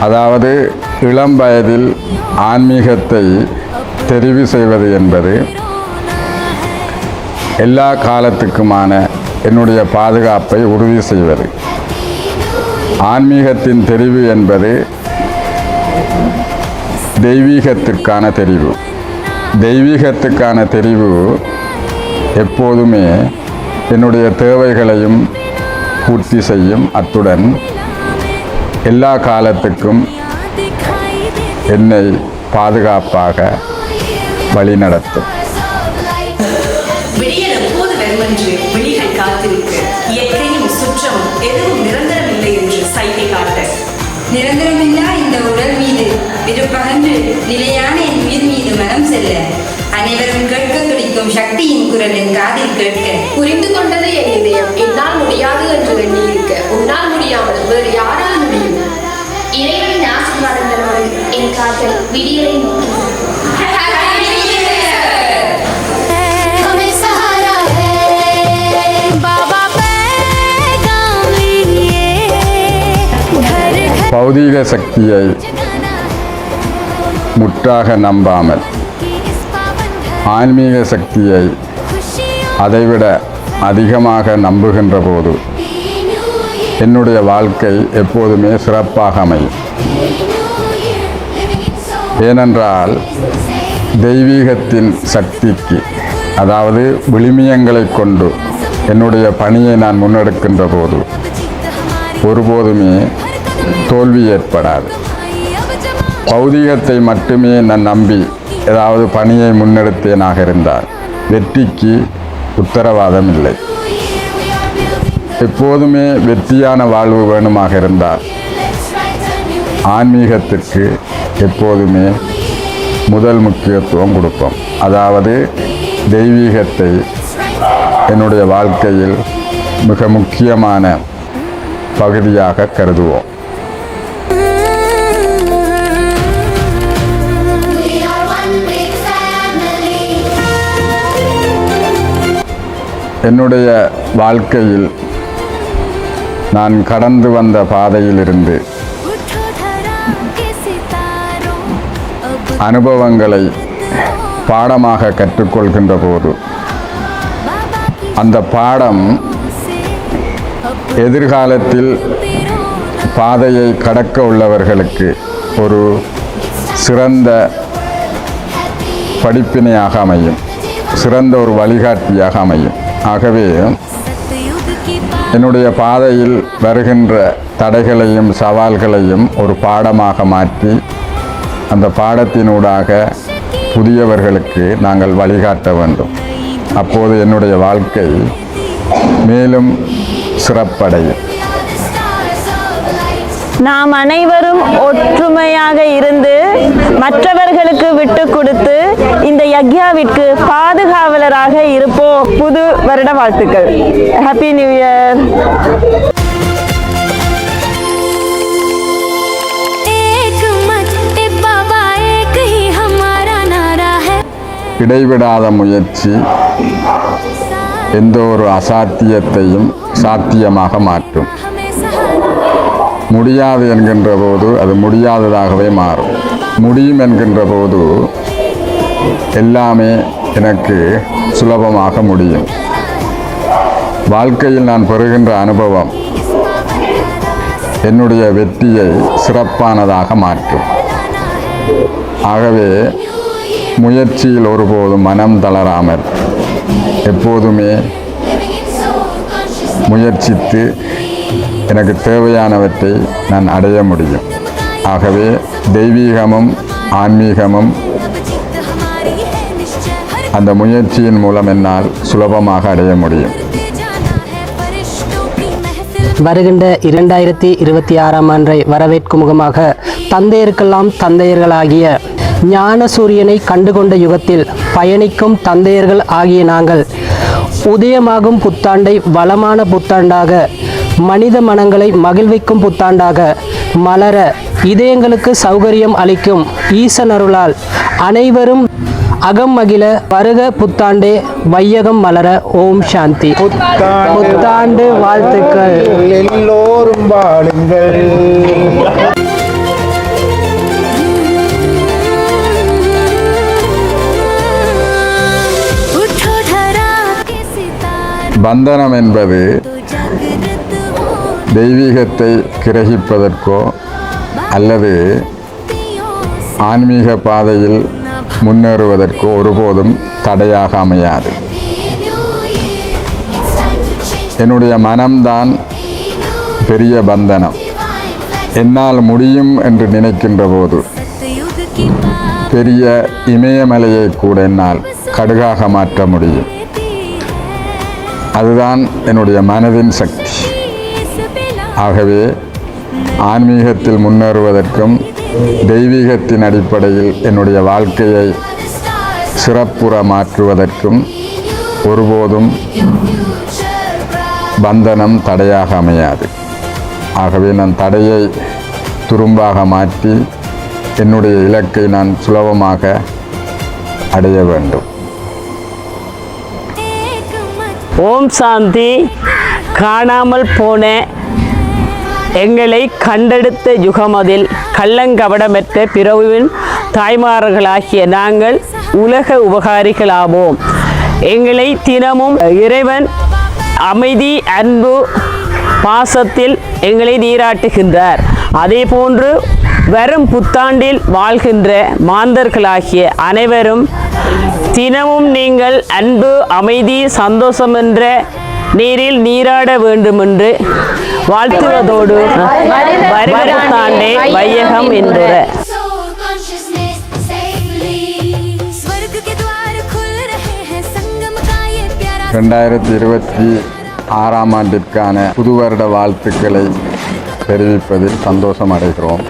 அதாவது இளம் வயதில் ஆன்மீகத்தை தெரிவு செய்வது என்பது எல்லா காலத்துக்குமான என்னுடைய பாதுகாப்பை உறுதி செய்வது. ஆன்மீகத்தின் தெரிவு என்பது தெய்வீகத்திற்கான தெரிவு. தெய்வீகத்துக்கான தெரிவு எப்போதுமே என்னுடைய தேவைகளையும் பூர்த்தி செய்யும் அத்துடன் எல்லா காலத்துக்கும் என்னை பாதுகாப்பாக வழிநடத்தும். காத்திருக்க. எதுவும் என்று நிரந்தரமில்லா இந்த உடல் மீது. விருப்பகன்று நிலையான என் உயிர் மீது மனம் செல்ல. அனைவரும் கேட்க துடிக்கும் சக்தியின் குரல் என் காதில் கேட்க. புரிந்து கொண்டது என் இதயம். என்னால் முடியாது என்று எண்ணியிருக்க. உன்னால் முடியாமல் வேறு யாராலும் விடியலை பௌதீக சக்தியை முற்றாக நம்பாமல் ஆன்மீக சக்தியை அதைவிட அதிகமாக நம்புகின்ற போது என்னுடைய வாழ்க்கை எப்போதுமே சிறப்பாக அமையும். ஏனென்றால் தெய்வீகத்தின் சக்திக்கு அதாவது விளிமியங்களை கொண்டு என்னுடைய பணியை நான் முன்னெடுக்கின்ற போது ஒருபோதுமே தோல்வி ஏற்படாது. பௌதிகத்தை மட்டுமே நான் நம்பி ஏதாவது பணியை முன்னெடுத்தேனாக இருந்தால் வெற்றிக்கு உத்தரவாதம் இல்லை. எப்போதுமே வெற்றியான வாழ்வு வேணுமாக இருந்தால் ஆன்மீகத்திற்கு எப்போதுமே முதல் முக்கியத்துவம் கொடுப்போம். அதாவது தெய்வீகத்தை என்னுடைய வாழ்க்கையில் மிக முக்கியமான பகுதியாக கருதுவோம். என்னுடைய வாழ்க்கையில் நான் கடந்து வந்த பாதையிலிருந்து அனுபவங்களை பாடமாக கற்றுக்கொள்கின்ற போது அந்த பாடம் எதிர்காலத்தில் பாதையை கடக்க உள்ளவர்களுக்கு ஒரு சிறந்த படிப்பினையாக அமையும். சிறந்த ஒரு வழிகாட்டியாக அமையும். ஆகவே என்னுடைய பாதையில் வருகின்ற தடைகளையும் சவால்களையும் ஒரு பாடமாக மாற்றி அந்த பாடத்தினூடாக புதியவர்களுக்கு நாங்கள் வழிகாட்ட வேண்டும். அப்போது என்னுடைய வாழ்க்கை மேலும் சிறப்படையும். நாம் அனைவரும் ஒற்றுமையாக இருந்து மற்றவர்களுக்கு விட்டு கொடுத்து இந்த யக்யாவிற்கு பாதுகாவலராக இருப்போம். புது வருட வாழ்த்துக்கள். ஹாப்பி நியூ இயர் இடைவிடாத முயற்சி எந்த ஒரு அசாத்தியத்தையும் சாத்தியமாக மாற்றும். முடியாது என்கின்ற போது அது முடியாததாகவே மாறும். முடியும் என்கின்ற போது எல்லாமே எனக்கு சுலபமாக முடியும். வாழ்க்கையில் நான் பெறுகின்ற அனுபவம் என்னுடைய வெற்றியை சிறப்பானதாக மாற்றும். ஆகவே முயற்சியில் ஒருபோதும் மனம் தளராமல் எப்போதுமே முயற்சித்து எனக்கு தேவையானவற்றை நான் அடைய முடியும். ஆகவே தெய்வீகமும் ஆன்மீகமும் அந்த முயற்சியின் மூலம் என்னால் சுலபமாக அடைய முடியும். வருகின்ற இரண்டாயிரத்தி இருபத்தி ஆறாம் அன்றை வரவேற்கும் முகமாக தந்தையருக்கெல்லாம் தந்தையர்களாகிய ஞான சூரியனை கண்டுகொண்ட யுகத்தில் பயணிக்கும் தந்தையர்கள் ஆகிய நாங்கள் உதயமாகும் புத்தாண்டை வளமான புத்தாண்டாக மனித மனங்களை மகிழ்விக்கும் புத்தாண்டாக மலர இதயங்களுக்கு சௌகரியம் அளிக்கும் ஈசன் அருளால் அனைவரும் அகம் மகிழ வருக புத்தாண்டே வையகம் மலர. ஓம் சாந்தி. புத்தாண்டு வாழ்த்துக்கள். எல்லோரும் வாழுங்கள். பந்தனம் என்பது தெய்வீகத்தை கிரகிப்பதற்கோ அல்லது ஆன்மீக பாதையில் முன்னேறுவதற்கோ ஒருபோதும் தடையாக அமையாது. என்னுடைய மனம்தான் பெரிய பந்தனம். என்னால் முடியும் என்று நினைக்கின்ற போது பெரிய இமயமலையை கூட என்னால் கடுகாக மாற்ற முடியும். அதுதான் என்னுடைய மனதின் சக்தி. ஆகவே ஆன்மீகத்தில் முன்னேறுவதற்கும் தெய்வீகத்தின் அடிப்படையில் என்னுடைய வாழ்க்கையை சிறப்புற மாற்றுவதற்கும் ஒருபோதும் பந்தனம் தடையாக அமையாது. ஆகவே நான் தடையை துரும்பாக மாற்றி என்னுடைய இலக்கை நான் சுலபமாக அடைய வேண்டும். ஓம் சாந்தி. காணாமல் போன எங்களை கண்டெடுத்த யுகமதில் கள்ளங்கவடமற்ற பிறவின் தாய்மார்களாகிய நாங்கள் உலக உபகாரிகளாவோம். எங்களை தினமும் இறைவன் அமைதி அன்பு பாசத்தில் எங்களை நீராட்டுகின்றார். அதே போன்று வரும் புத்தாண்டில் வாழ்கின்ற மாந்தர்களாகிய அனைவரும் தினமும் நீங்கள் அன்பு அமைதி சந்தோஷம் என்ற நீரில் நீராட வேண்டுமென்று வாழ்த்துவதோடு வரும் புத்தாண்டே வையகம் என்ற ரெண்டாயிரத்தி இருபத்தி ஆறாம் ஆண்டிற்கான புது வருட வாழ்த்துக்களை தெரிவிப்பதில் சந்தோஷம் அடைகிறோம்.